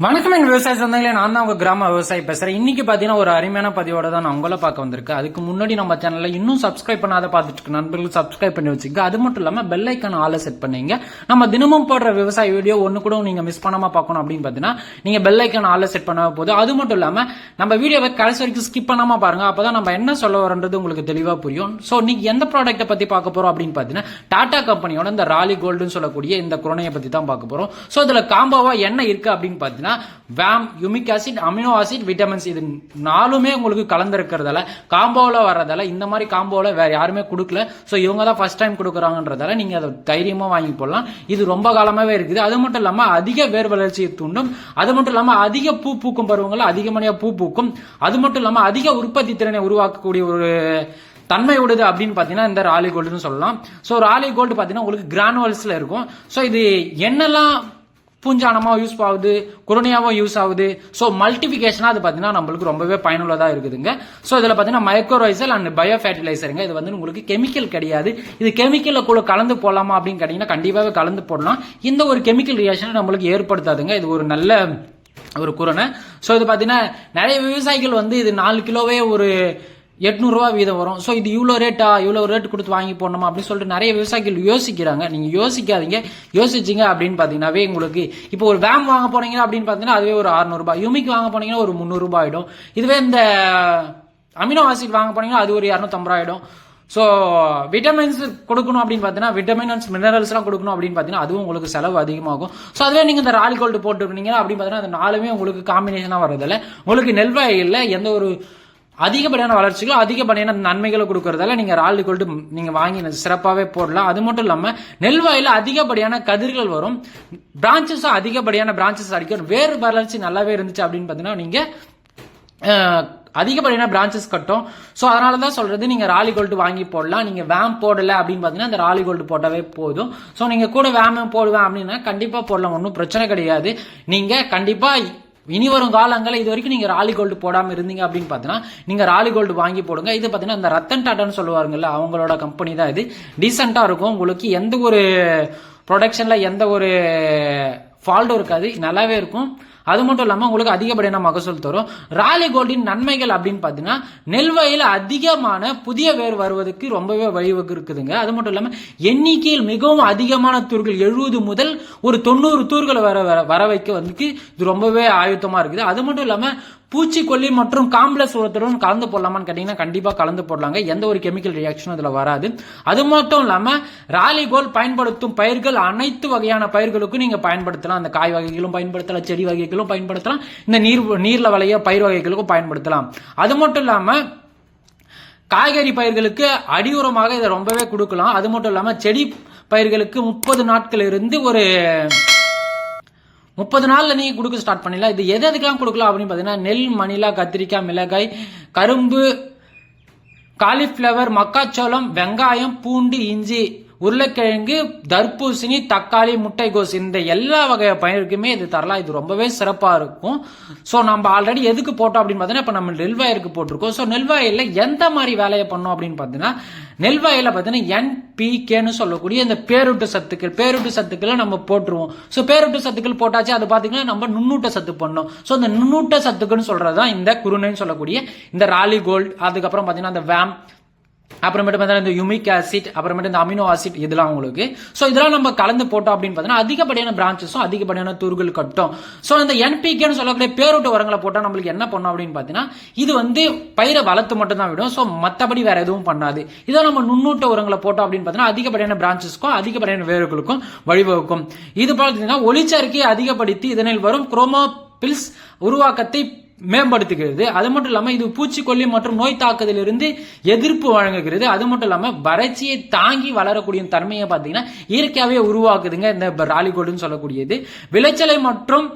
வணக்கம் எங்க விவசாய சொந்தங்களே நான் தான் உங்க கிராம விவசாயி பேசுறேன். இன்னைக்கு பாத்தீங்கன்னா ஒரு அருமையான பதிவோட தான் நான் உங்களை பார்க்க வந்திருக்கேன். அதுக்கு முன்னாடி நம்ம சேனல்ல இன்னும் சப்ஸ்கிரைப் பண்ணாத பார்த்துட்டு இருக்க நண்பர்கள் சப்ஸ்கிரைப் பண்ணி வச்சுக்க அது மட்டும் இல்லாம பெல் ஐக்கான ஆளை செட் பண்ணீங்க. நம்ம தினமும் போடுற விவசாய வீடியோ ஒன்னு கூட நீங்க மிஸ் பண்ணாம பார்க்கணும் அப்படின்னு பாத்தீங்கன்னா நீங்க பெல் ஐக்கான ஆளை செட் பண்ண போது அது மட்டும் இல்லாம நம்ம வீடியோவை கடைசி வரைக்கும் ஸ்கிப் பண்ணாம பாருங்க. அப்பதான் நம்ம என்ன சொல்ல வரன்றது உங்களுக்கு தெளிவா புரியும். சோ நீங்க எந்த ப்ராடக்ட்டை பத்தி பார்க்க போறோம் அப்படின்னு பாத்தீங்கன்னா டாடா கம்பெனியோட இந்த ராலி கோல்டுன்னு சொல்லக்கூடிய இந்த குரோனையை பத்தி தான் பார்க்க போறோம். சோ இதுல காம்போவாக என்ன இருக்கு அப்படின்னு பார்த்தீங்கன்னா VAM humic acid amino acid vitamins இது நாலுமே உங்களுக்கு கலந்துருக்கிறதால காம்போவில் வர்றதால இந்த மாதிரி காம்போவில் வேறு யாருமே கொடுக்கல. ஸோ இவங்க தான் ஃபர்ஸ்ட் டைம் கொடுக்குறாங்கன்றதால நீங்கள் அதை தைரியமாக வாங்கி போடலாம். இது ரொம்ப காலமாகவே இருக்குது. அது மட்டும் இல்லாமல் அதிக வேர் வளர்ச்சியை தூண்டும். அது மட்டும் இல்லாமல் அதிக பூ பூக்கும் பருவங்கள் அதிகமனையாக பூ பூக்கும். அது மட்டும் இல்லாமல் அதிக உற்பத்தி திறனை உருவாக்கக்கூடிய ஒரு தன்மை உடையது அப்படின்னு பார்த்தீங்கன்னா இந்த ராலி கோல்டுன்னு சொல்லலாம். ஸோ ராலி கோல்டு பார்த்தீங்கன்னா உங்களுக்கு கிரானுவல்ஸில் இருக்கும். ஸோ இது என்னெல்லாம் பூஞ்சானமாக யூஸ் ஆகுது குருணையாகவும் யூஸ் ஆகுது. ஸோ மல்டிஃபிகேஷனாக அது பார்த்தீங்கன்னா நம்மளுக்கு ரொம்பவே பயனுள்ளதாக இருக்குதுங்க. ஸோ இதில் பார்த்தீங்கன்னா மைக்ரோரைசல் அண்ட் பயோ ஃபர்டிலைசருங்க இது வந்து உங்களுக்கு கெமிக்கல் கிடையாது. இது கெமிக்கலில் கூட கலந்து போடலாமா அப்படின்னு கேட்டிங்கன்னா கண்டிப்பாகவே கலந்து போடலாம். இந்த ஒரு கெமிக்கல் ரியாக்ஷனை நம்மளுக்கு ஏற்படுத்தாதுங்க. இது ஒரு நல்ல ஒரு குரணை. ஸோ இது பார்த்தீங்கன்னா நிறைய விவசாயிகள் வந்து இது நாலு கிலோவே ஒரு எட்நூறுரூவா வீதம் வரும். ஸோ இது இவ்வளோ ரேட்டா இவ்வளோ ரேட் கொடுத்து வாங்கி போடணுமா அப்படின்னு சொல்லிட்டு நிறைய விவசாயிகள் யோசிக்கிறாங்க. நீங்கள் யோசிக்காதீங்க. யோசிச்சிங்க அப்படின்னு பார்த்தீங்கன்னாவே உங்களுக்கு இப்போ ஒரு வேம் வாங்க போனீங்க அப்படின்னு பார்த்தீங்கன்னா அதுவே ஒரு அறநூறுபா. யூமிக் வாங்க போனீங்கன்னா ஒரு முந்நூறுரூபா ஆகிடும் இதுவே இந்த அமினோ ஆசிட் வாங்க போனீங்கன்னா அது ஒரு இரநூத்தம்பது ஆகிடும் ஸோ விட்டமின்ஸ் கொடுக்கணும் அப்படின்னு பார்த்தீங்கன்னா விட்டமின்ஸ் மினரல்ஸ்லாம் கொடுக்கணும் அப்படின்னு பார்த்தீங்கன்னா அதுவும் உங்களுக்கு செலவு அதிகமாகும். ஸோ அதுவே நீங்கள் இந்த ராலி கோல்டு போட்டுருக்கீங்க அப்படின்னு பார்த்தீங்கன்னா அந்த நாலுமே உங்களுக்கு காம்பினேஷனாக வரதில்லை உங்களுக்கு நெல்வாயில் எந்த ஒரு அதிகப்படியான வளர்ச்சிகளோ அதிகப்படியான நன்மைகளை கொடுக்கறதால நீங்க ரால் கோல்டு நீங்க வாங்கி சிறப்பாகவே போடலாம். அது மட்டும் இல்லாம நெல்வாயில் அதிகப்படியான கதிர்கள் வரும். பிரான்ச்சஸும் அதிகப்படியான பிரான்ச்சஸ் அடிக்கும் வேறு வளர்ச்சி நல்லாவே இருந்துச்சு அப்படின்னு பார்த்தீங்கன்னா நீங்க அதிகப்படியான பிரான்ச்சஸ் கட்டும். ஸோ அதனால தான் சொல்றது நீங்க ராலி கோல்டு வாங்கி போடலாம். நீங்க வேம் போடலை அப்படின்னு பார்த்தீங்கன்னா அந்த ராலி கோல்டு போட்டாவே போதும். ஸோ நீங்க கூட வேம் போடுவேன் அப்படின்னா கண்டிப்பா போடலாம். ஒன்றும் பிரச்சனை கிடையாது. நீங்க கண்டிப்பா இனி வரும் காலங்களில் இது வரைக்கும் நீங்கள் ராலி கோல்டு போடாமல் இருந்தீங்க அப்படின்னு பார்த்தீங்கன்னா நீங்கள் ராலி கோல்டு வாங்கி போடுங்க. இது பார்த்தீங்கன்னா இந்த ரத்தன் டாட்டான்னு சொல்லுவாருங்கல்ல அவங்களோட கம்பெனி தான் இது. டீசெண்டாக இருக்கும். உங்களுக்கு எந்த ஒரு ப்ரொடக்ஷனில் எந்த ஒரு ஃபால்ட்டும் இருக்காது. நல்லாவே இருக்கும். அது மட்டும் இல்லாமல் உங்களுக்கு அதிகப்படியான மகசூல் தரும். ராலி கோல்டின் நன்மைகள் அப்படின்னு பார்த்தீங்கன்னா நெல்வயல் அதிகமான புதிய வேர் வருவதற்கு ரொம்பவே வழிவகு இருக்குதுங்க. அது மட்டும் இல்லாமல் எண்ணிக்கையில் மிகவும் அதிகமான தூர்கள் எழுபது முதல் ஒரு தொண்ணூறு தூர்களை வர வர- வர வைக்க வந்து இது ரொம்பவே ஆயுத்தமாக இருக்குது. அது மட்டும் இல்லாமல் பூச்சிக்கொல்லி மற்றும் காம்ப்ளெக்ஸ் உரத்துடன் கலந்து போடலாமான்னு கேட்டிங்கன்னா கண்டிப்பா கலந்து போடலாங்க. எந்த ஒரு கெமிக்கல் ரியாக்ஷனும் இதுல வராது. அது மட்டும் இல்லாம ராலிகோல் பயன்படுத்தும் பயிர்கள் அனைத்து வகையான பயிர்களுக்கும் நீங்க பயன்படுத்தலாம். அந்த காய் வகைகளும் பயன்படுத்தலாம் செடி வகைகளும் பயன்படுத்தலாம். இந்த நீர் நீர்ல விளைய பயிர் வகைகளுக்கும் பயன்படுத்தலாம். அது மட்டும் இல்லாம காய்கறி பயிர்களுக்கு அடி உரமாக இதை ரொம்பவே கொடுக்கலாம். அது மட்டும் இல்லாம செடி பயிர்களுக்கு முப்பது நாட்கள் இருந்து ஒரு முப்பது நாளில் நீங்கள் கொடுக்க ஸ்டார்ட் பண்ணிடலாம். இது எது எதுக்கெல்லாம் கொடுக்கலாம் அப்படின்னு பார்த்தீங்கன்னா நெல் மணிலா கத்திரிக்காய் மிளகாய் கரும்பு காலிஃப்ளவர் மக்காச்சோளம் வெங்காயம் பூண்டு இஞ்சி உருளைக்கிழங்கு தர்பூசணி தக்காளி முட்டைகோஸ் இந்த எல்லா வகை பயிருக்குமே இது தரலாம். இது ரொம்பவே சிறப்பாக இருக்கும். ஸோ நம்ம ஆல்ரெடி எதுக்கு போட்டோம் அப்படின்னு பார்த்தீங்கன்னா இப்போ நம்ம நெல்வாயிருக்கு போட்டிருக்கோம். ஸோ நெல்வாயில் எந்த மாதிரி வேலையை பண்ணோம் அப்படின்னு பார்த்தீங்கன்னா நெல்வாயில் பார்த்தீங்கன்னா என்பிகேன்னு சொல்லக்கூடிய இந்த பேரூட்டு சத்துக்கள் பேரூட்டு சத்துக்களை நம்ம போட்டுருவோம். ஸோ பேரூட்டு சத்துக்கள் போட்டாச்சு அது பார்த்தீங்கன்னா நம்ம நுண்ணூட்ட சத்து பண்ணோம். ஸோ இந்த நுண்ணூட்ட சத்துக்குன்னு சொல்கிறது தான் இந்த குருணைன்னு சொல்லக்கூடிய இந்த ராலி கோல்டு அதுக்கப்புறம் பார்த்தீங்கன்னா அந்த வேம் அப்புறமேட்டு பார்த்தீங்கன்னா இந்த யுமிக் ஆசிட் அப்புறமேட்டு இந்த அமினோ ஆசிட் இதெல்லாம் உங்களுக்கு. ஸோ இதெல்லாம் நம்ம கலந்து போட்டோம் அப்படின்னு பார்த்தீங்கன்னா அதிகப்படியான பிரான்ச்சஸும் அதிகப்படியான தூர்கள் கட்டும். ஸோ இந்த என்பிகேன்னு சொல்லக்கூடிய பேரோட்டு உரங்களை போட்டால் நம்மளுக்கு என்ன பண்ணும் அப்படின்னு பார்த்தீங்கன்னா இது வந்து பயிரை வளர்த்து மட்டும் தான் விடும். ஸோ மற்றபடி வேற எதுவும் பண்ணாது. இதை நம்ம நுண்ணூட்ட உரங்களை போட்டோம் அப்படின்னு பார்த்தீங்கன்னா அதிகப்படியான பிரான்ச்சஸ்க்கும் அதிகப்படியான வேர்களுக்கும் வழிவகுக்கும். இது பார்த்தீங்கன்னா ஒளிச்சேர்க்கையை அதிகப்படுத்தி இதனில் வரும் குரோமோபில்ஸ் உருவாக்கத்தை மேம்படுத்துகிறது. அது மட்டும் இல்லாமல் இது பூச்சிக்கொல்லி மற்றும் நோய் தாக்குதலிருந்து எதிர்ப்பு வழங்குகிறது. அது மட்டும் இல்லாமல் வறட்சியை தாங்கி வளரக்கூடிய தன்மையை பார்த்தீங்கன்னா இயற்கையாகவே உருவாக்குதுங்க இந்த ராலிகோடுன்னு சொல்லக்கூடியது. விளைச்சலை மற்றும்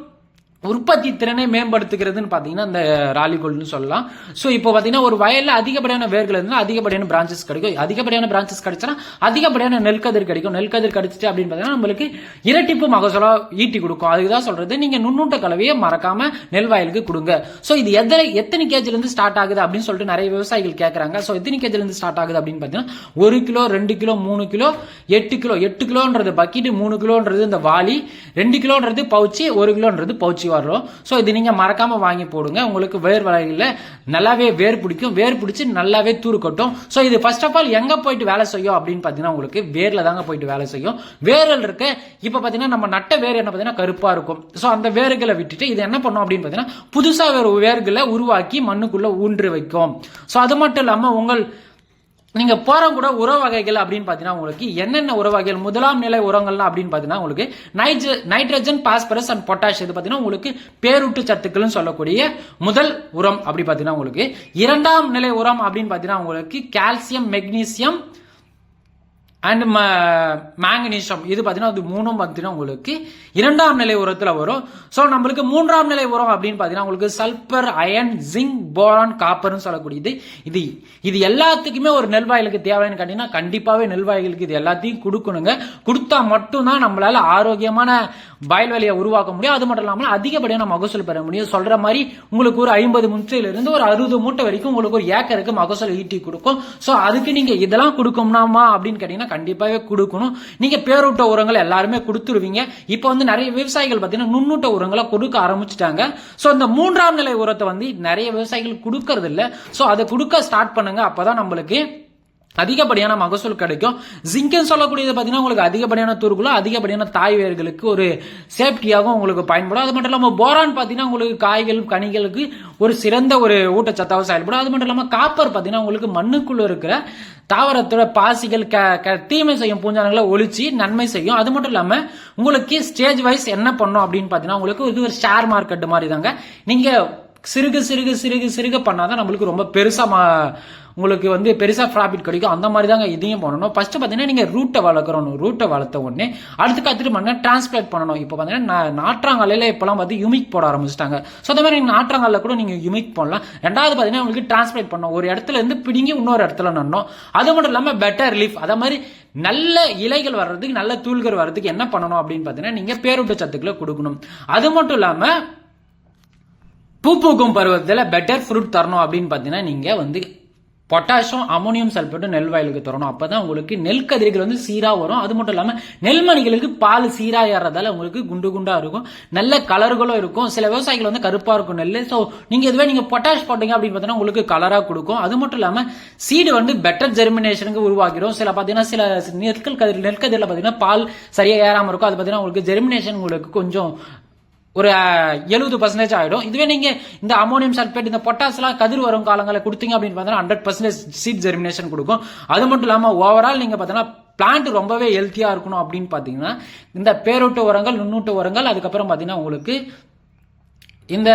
உற்பத்தி திறனை மேம்படுத்துகிறதுன்னு பார்த்தீங்கன்னா இந்த ராலிகோல்னு சொல்லலாம். ஸோ இப்போ பார்த்தீங்கன்னா ஒரு வயலில் அதிகப்படியான வேர்கள் இருந்தால் அதிகப்படியான பிரான்ச்சஸ் கிடைக்கும். அதிகப்படியான பிரான்ச்சஸ் கிடைச்சுன்னா அதிகப்படியான நெல்கதிர் கிடைக்கும். நெல்கதிர் கிடைச்சிட்டு அப்படின்னு பார்த்தீங்கன்னா நம்மளுக்கு இரட்டிப்பு மகசூலா ஈட்டி கொடுக்கும். அதுக்கு தான் சொல்றது நீங்கள் நுண்ணூட்ட கலவையை மறக்காம நெல் வயலுக்கு கொடுங்க. ஸோ இது எத்தனை எத்தனை கேஜிலேருந்து ஸ்டார்ட் ஆகுது அப்படின்னு சொல்லிட்டு நிறைய விவசாயிகள் கேட்குறாங்க ஸோ எத்தனை கேஜிலேருந்து ஸ்டார்ட் ஆகுது அப்படின்னு பார்த்தீங்கன்னா ஒரு கிலோ ரெண்டு கிலோ மூணு கிலோ எட்டு கிலோ. எட்டு கிலோன்றது பக்கெட்டு மூணு கிலோன்றது இந்த வாளி ரெண்டு கிலோன்றது பவுச்சு ஒரு கிலோன்றது பவுச்சு. முளைச்சி வரும் ஸோ இது நீங்க மறக்காம வாங்கி போடுங்க. உங்களுக்கு வேர் வலையில் நல்லாவே வேர் பிடிக்கும். வேர் பிடிச்சி நல்லாவே தூருக்கட்டும் ஸோ இது ஃபர்ஸ்ட் ஆஃப் ஆல் எங்க போயிட்டு வேலை செய்யும் அப்படின்னு பார்த்தீங்கன்னா உங்களுக்கு வேர்ல தாங்க போயிட்டு வேலை செய்யும். வேர்கள் இருக்கு. இப்போ பார்த்தீங்கன்னா நம்ம நட்ட வேர் என்ன பார்த்தீங்கன்னா கருப்பா இருக்கும். ஸோ அந்த வேர்களை விட்டுட்டு இது என்ன பண்ணும் அப்படின்னு பார்த்தீங்கன்னா புதுசா வேறு வேர்களை உருவாக்கி மண்ணுக்குள்ள ஊன்று வைக்கும். ஸோ அது மட்டும் இல்லாம உங்கள் நீங்கள் போகிற கூட உர வகைகள் அப்படின்னு பார்த்தீங்கன்னா உங்களுக்கு என்னென்ன உர வகைகள் முதலாம் நிலை உரங்கள்லாம் அப்படின்னு பார்த்தீங்கன்னா உங்களுக்கு நைட்ர நைட்ரஜன் பாஸ்பரஸ் அண்ட் பொட்டாஷ் இது பார்த்தீங்கன்னா உங்களுக்கு பேரூட்டு சத்துக்கள்னு சொல்லக்கூடிய முதல் உரம் அப்படி பார்த்தீங்கன்னா உங்களுக்கு இரண்டாம் நிலை உரம் அப்படின்னு பார்த்தீங்கன்னா உங்களுக்கு கால்சியம் மெக்னீசியம் அண்ட் மேங்கனீசியம் இது பார்த்தீங்கன்னா அது மூணும் பார்த்தீங்கன்னா உங்களுக்கு இரண்டாம் நிலை உரத்தில் வரும். ஸோ நம்மளுக்கு மூன்றாம் நிலை உரம் அப்படின்னு பார்த்தீங்கன்னா உங்களுக்கு சல்பர் அயன் ஜிங்க் போரான் காப்பர்னு சொல்லக்கூடியது. இது இது எல்லாத்துக்குமே ஒரு நெல்வாயிலுக்கு தேவைன்னு கேட்டீங்கன்னா கண்டிப்பாகவே நெல்வாயிலுக்கு இது எல்லாத்தையும் கொடுக்கணுங்க. கொடுத்தா மட்டும்தான் நம்மளால் ஆரோக்கியமான வயல்வெளியை உருவாக்க முடியும். அது மட்டும் இல்லாமல் அதிகப்படியான மகசூல் பெற முடியும். சொல்கிற மாதிரி உங்களுக்கு ஒரு ஐம்பது முட்டையிலிருந்து ஒரு அறுபது மூட்டை வரைக்கும் உங்களுக்கு ஒரு ஏக்கருக்கு மகசூல் ஈட்டி கொடுக்கும். ஸோ அதுக்கு நீங்கள் இதெல்லாம் கொடுக்கணுமா அப்படின்னு கேட்டீங்கன்னா கண்டிப்பாகவே கொடுக்கணும். நீங்க பேரூட்ட உரங்கள் எல்லாருமே கொடுத்துருவீங்க. இப்போ வந்து நிறைய விவசாயிகள் பார்த்தீங்கன்னா நுண்ணூட்ட உரங்களை கொடுக்க ஆரம்பிச்சிட்டாங்க. ஸோ இந்த மூன்றாம் நிலை உரத்தை வந்து நிறைய விவசாயிகள் கொடுக்கறது இல்லை ஸோ அதை கொடுக்க ஸ்டார்ட் பண்ணுங்க. அப்போதான் நம்மளுக்கு அதிகப்படியான மகசூல் கிடைக்கும். ஜிங்க்னு சொல்லக்கூடியது பார்த்தீங்கன்னா உங்களுக்கு அதிகப்படியான தூர்களும் அதிகப்படியான தாய் வேர்களுக்கு ஒரு சேஃப்டியாகவும் உங்களுக்கு பயன்படும். அது மட்டும் இல்லாமல் போரான் பார்த்தீங்கன்னா உங்களுக்கு காய்கள் கனிகளுக்கு ஒரு சிறந்த ஒரு ஊட்டச்சத்தாக செயல்படும். அது மட்டும் இல்லாமல் காப்பர் பார்த்தீங்கன்னா உங்களுக்கு மண்ணுக்குள்ளே இருக்கிற தாவரத்தோட பாசிகள் க க தீமை செய்யும் பூஞ்சானங்களை ஒழிச்சு நன்மை செய்யும். அது மட்டும் இல்லாமல் உங்களுக்கு ஸ்டேஜ் வைஸ் என்ன பண்ணும் அப்படின்னு பார்த்தீங்கன்னா உங்களுக்கு இது ஒரு ஷேர் மார்க்கெட் மாதிரி தாங்க. நீங்கள் சிறுக சிறுக சிறுக சிறுக பண்ணாதான் நம்மளுக்கு ரொம்ப பெருசாக உங்களுக்கு வந்து பெருசாக ப்ராஃபிட் கிடைக்கும். அந்த மாதிரி தாங்க இதையும் பண்ணணும். ஃபஸ்ட்டு பார்த்தீங்கன்னா நீங்கள் ரூட்டை வளர்க்குறணும் ரூட்டை வளர்த்த உடனே அடுத்து காத்துட்டு பண்ணால் டிரான்ஸ்பிளேட் பண்ணணும். இப்போ பார்த்தீங்கன்னா நாற்றாங்கல்ல இப்போலாம் வந்து யுமிக் போட ஆரம்பிச்சிட்டாங்க. ஸோ அந்த மாதிரி நாற்றாங்கல்ல கூட நீங்கள் யுமிக் போடலாம் ரெண்டாவது பார்த்தீங்கன்னா உங்களுக்கு டிரான்ஸ்பிளேட் பண்ணணும். ஒரு இடத்துல இருந்து பிடிங்கி இன்னொரு இடத்துல நடணும். அது மட்டும் இல்லாமல் பெட்டர் ரிலீஃப் அதே மாதிரி நல்ல இலைகள் வர்றதுக்கு நல்ல தூள்கள் வர்றதுக்கு என்ன பண்ணணும் அப்படின்னு பார்த்தீங்கன்னா நீங்கள் பேரூட்ட சத்துக்களை கொடுக்கணும். அது மட்டும் இல்லாமல் பூ பூக்கும் பருவத்தில் பெட்டர் ஃப்ரூட் தரணும் அப்படின்னு பார்த்தீங்கன்னா நீங்கள் வந்து பொட்டாசியம் அமோனியம் சல்பேட்டும் நெல் வயலுக்கு தரணும். அப்போ தான் உங்களுக்கு நெல் கதிர்கள் வந்து சீராக வரும். அது மட்டும் இல்லாமல் நெல்மணிகளுக்கு பால் சீராக ஏறதால உங்களுக்கு குண்டு குண்டாக இருக்கும். நல்ல கலர்களும் இருக்கும். சில விவசாயிகள் வந்து கருப்பாக இருக்கும் நெல் ஸோ நீங்கள் இதுவே நீங்கள் பொட்டாஷ் போட்டீங்க அப்படின்னு பார்த்தீங்கன்னா உங்களுக்கு கலராக கொடுக்கும். அது மட்டும் இல்லாமல் சீடு வந்து பெட்டர் ஜெர்மினேஷனுக்கு உருவாக்கிடும் சில பார்த்தீங்கன்னா சில நெற்கள் கதிர் நெற்கதிரில் பார்த்தீங்கன்னா பால் சரியாக ஏறாமல் இருக்கும். அது பார்த்தீங்கன்னா உங்களுக்கு ஜெர்மினேஷன் உங்களுக்கு கொஞ்சம் ஒரு எழுபது பர்சன்டேஜ் ஆகிடும் இதுவே நீங்க இந்த அமோனியம் சல்பேட் இந்த பொட்டாஸ்லாம் கதிர் வரும் காலங்களில் கொடுத்தீங்க அப்படின்னு பார்த்தீங்கன்னா ஹண்ட்ரட் பர்சன்டேஜ் சீட் ஜெர்மினேஷன் கொடுக்கும். அது மட்டும் இல்லாமல் ஓவரால் நீங்கள் பார்த்தீங்கன்னா பிளான்ட் ரொம்பவே ஹெல்த்தியாக இருக்கணும் அப்படின்னு பார்த்தீங்கன்னா இந்த பேரூட்ட உரங்கள் நுண்ணூட்டு உரங்கள் அதுக்கப்புறம் பார்த்தீங்கன்னா உங்களுக்கு இந்த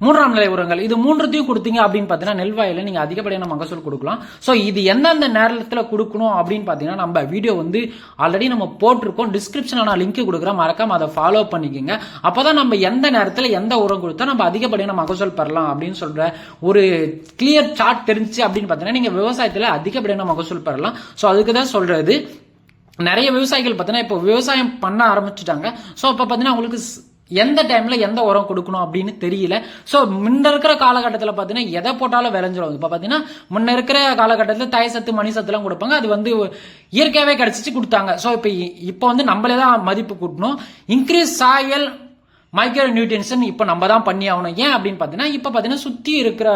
மூன்றாம் நிலை உரங்கள். இது மூன்றுத்தையும் கொடுத்தீங்க அப்படின்னு பார்த்தீங்கன்னா நெல்வாயில் நீங்கள் அதிகப்படியான மகசூல் கொடுக்கலாம். ஸோ இது எந்தெந்த நேரத்தில் கொடுக்கணும் அப்படின்னு பார்த்தீங்கன்னா நம்ம வீடியோ வந்து ஆல்ரெடி நம்ம போட்டிருக்கோம். டிஸ்கிரிப்ஷனில் நான் லிங்க் கொடுக்குறேன். மறக்காம அதை ஃபாலோ பண்ணிக்கோங்க. அப்போதான் நம்ம எந்த நேரத்தில் எந்த உரம் கொடுத்தா நம்ம அதிகப்படியான மகசூல் பெறலாம் அப்படின்னு சொல்கிற ஒரு கிளியர் சார்ட் தெரிஞ்சு அப்படின்னு பார்த்தீங்கன்னா நீங்கள் விவசாயத்தில் அதிகப்படியான மகசூல் பெறலாம். ஸோ அதுக்கு தான் சொல்கிறது நிறைய விவசாயிகள் பார்த்தீங்கன்னா இப்போ விவசாயம் பண்ண ஆரம்பிச்சுட்டாங்க. ஸோ அப்போ பார்த்தீங்கன்னா அவங்களுக்கு எந்த டைம்ல எந்த உரம் கொடுக்கணும் அப்படின்னு தெரியல. ஸோ முன்ன இருக்கிற காலகட்டத்தில் பார்த்தீங்கன்னா எதை போட்டாலும் விளைஞ்சிடும் இப்போ பார்த்தீங்கன்னா முன்ன இருக்கிற காலகட்டத்தில் தாய் சத்து மணி சத்துலாம் கொடுப்பாங்க. அது வந்து இயற்கையாகவே கிடச்சிச்சு கொடுத்தாங்க. ஸோ இப்போ இப்போ வந்து நம்மளே தான் மதிப்பு கூட்டணும். இன்க்ரீஸ் சாயல் மைக்ரோ நியூட்ரியன்ஸ் இப்போ நம்ம தான் பண்ணி ஆகணும். ஏன் அப்படின்னு பார்த்தீங்கன்னா இப்போ பார்த்தீங்கன்னா சுற்றி இருக்கிற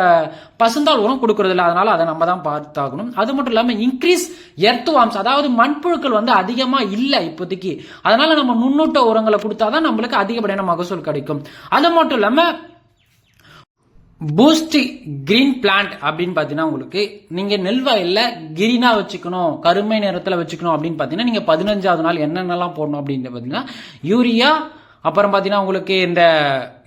பசுந்தால் உரம் கொடுக்கறது இல்லை அதனால அதை நம்ம தான் பார்த்தாகணும். அது மட்டும் இல்லாமல் இன்க்ரீஸ் எர்த் வாம்ஸ் அதாவது மண்புழுக்கள் வந்து அதிகமாக இல்லை இப்போதைக்கு. அதனால நம்ம நுண்ணூட்ட உரங்களை கொடுத்தாதான் நம்மளுக்கு அதிகப்படியான மகசூல் கிடைக்கும். அது மட்டும் இல்லாமல் பூஸ்ட் கிரீன் பிளான்ட் அப்படின்னு பார்த்தீங்கன்னா உங்களுக்கு நீங்கள் நெல் வயலில் கிரீனாக வச்சுக்கணும் கருமை நிறத்தில் வச்சுக்கணும் அப்படின்னு பார்த்தீங்கன்னா நீங்கள் பதினஞ்சாவது நாள் என்னென்னலாம் போடணும் அப்படின்னு பார்த்தீங்கன்னா யூரியா அப்புறம் பார்த்தீங்கன்னா உங்களுக்கு இந்த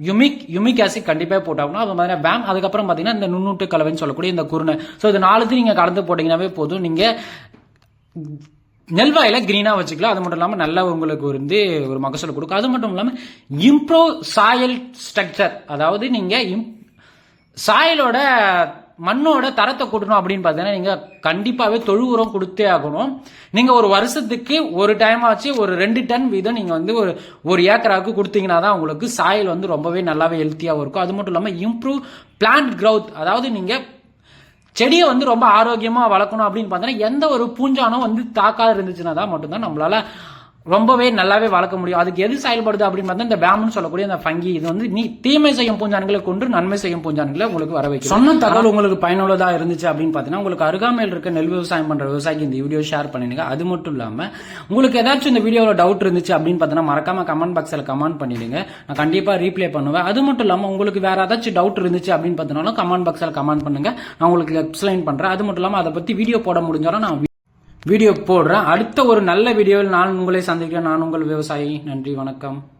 யுமிக் யுமிக் ஆசிட் கண்டிப்பாக போட்டாகணும். அது மாதிரி பேம் அதுக்கப்புறம் பார்த்தீங்கன்னா இந்த நுண்ணூட்டு கலவைன்னு சொல்லக்கூடிய இந்த குருணை. ஸோ இது நாலுத்தையும் நீங்கள் கலந்து போட்டிங்கன்னாவே போதும். நீங்கள் நெல்வாயில கிரீனா வச்சுக்கலாம். அது மட்டும் இல்லாமல் நல்ல உங்களுக்கு வந்து ஒரு மகசூல் கொடுக்கும். அது மட்டும் இல்லாமல் இம்ப்ரூவ் சாயல் ஸ்ட்ரக்சர் அதாவது நீங்கள் சாயலோட மண்ணோட தரத்தை கூட்டணும் அப்படின்னு பார்த்தீங்கன்னா நீங்கள் கண்டிப்பாகவே தொழு உரம் கொடுத்தே ஆகணும். நீங்கள் ஒரு வருஷத்துக்கு ஒரு டைம் ஆச்சு ஒரு ரெண்டு டன் வீதம் நீங்கள் வந்து ஒரு ஒரு ஏக்கராவுக்கு கொடுத்தீங்கன்னா தான் உங்களுக்கு சாயல் வந்து ரொம்பவே நல்லாவே ஹெல்த்தியாகவும் இருக்கும். அது மட்டும் இல்லாமல் இம்ப்ரூவ் பிளான்ட் க்ரௌத் அதாவது நீங்கள் செடியை வந்து ரொம்ப ஆரோக்கியமாக வளர்க்கணும் அப்படின்னு பார்த்தீங்கன்னா எந்த ஒரு பூஞ்சானம் வந்து தாக்காத இருந்துச்சுன்னா தான் மட்டும்தான் நம்மளால ரொம்பவே நல்லாவே வளர்க்க முடியும். அதுக்கு எது செயல்படுது அப்படின்னு பார்த்தா இந்த வேம்னு சொல்லக்கூடிய அந்த ஃபங்கி இது வந்து நீ தீமை செய்யும் பூஞ்சான்களை கொண்டு நன்மை செய்யும் பூஞ்சான்களை உங்களுக்கு வர வைக்கும் சொன்ன தகவல் உங்களுக்கு பயனுள்ளதா இருந்துச்சு அப்படின்னு பார்த்தீங்கன்னா உங்களுக்கு அருகாமையில் இருக்க நெல் விவசாயம் பண்ற விவசாயிக்கு இந்த வீடியோ ஷேர் பண்ணிடுங்க. அது மட்டும் இல்லாம உங்களுக்கு ஏதாச்சும் இந்த வீடியோவில் டவுட் இருந்துச்சு அப்படின்னு பார்த்தீங்கன்னா மறக்காம கமெண்ட் பாக்ஸில் கமெண்ட் பண்ணிடுங்க. நான் கண்டிப்பா ரீப்ளே பண்ணுவேன். அது மட்டும் இல்லாம உங்களுக்கு வேற ஏதாச்சும் டவுட் இருந்துச்சு அப்படின்னு பார்த்தீங்கன்னா கமெண்ட் பாக்ஸில் கமெண்ட் பண்ணுங்க. நான் உங்களுக்கு எக்ஸ்பிளைன் பண்றேன். அது மட்டும் இல்லாம அதை பத்தி வீடியோ போட முடிஞ்சாலும் நான் வீடியோ போடுறேன். அடுத்த ஒரு நல்ல வீடியோவில் நான் உங்களை சந்திக்கிறேன். நான் உங்கள் விவசாயி. நன்றி வணக்கம்.